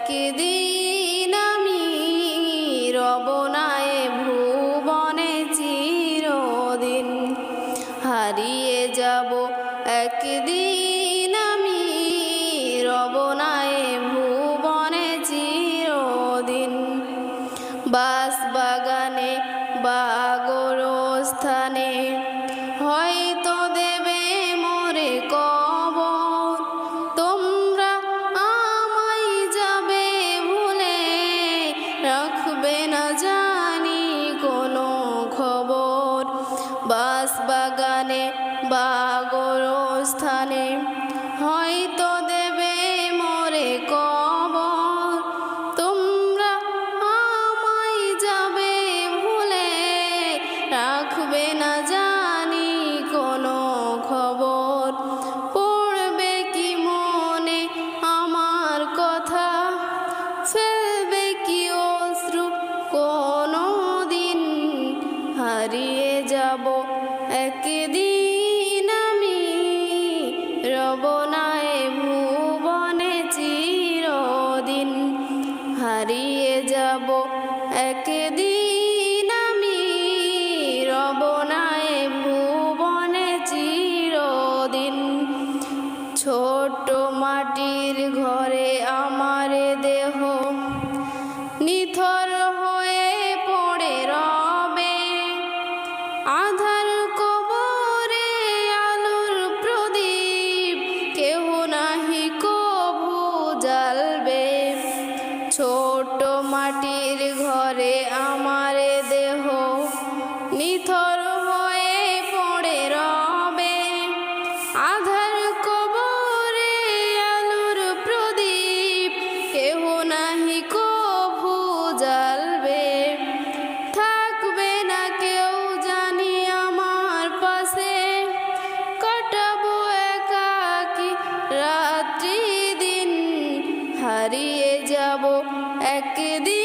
একদিন আমি রবনায় ভুবনে চিরদিন হারিয়ে যাব। একদিন আমি রবনায় ভুবনে চিরদিন বাস বাগানে বা স্থানে বাগানে বা স্থানে হয়তো দেবে মোরে কবর। তোমরা আমায় যাবে ভুলে, রাখবে না জানি কোনো খবর। পড়বে কি মনে আমার কথা, ফেলবে কি অশ্রু কোনো দিন হারিয়ে যাব একদিন রবনায় ভুবনে চিরদিন হারিয়ে যাব। একদিন আমি রবনায় ভুবনে চিরদিন ছোট মাটির ঘরে আমার দেহ নিথর ছোট মাটির ঘরে হারিয়ে যাব। একদিন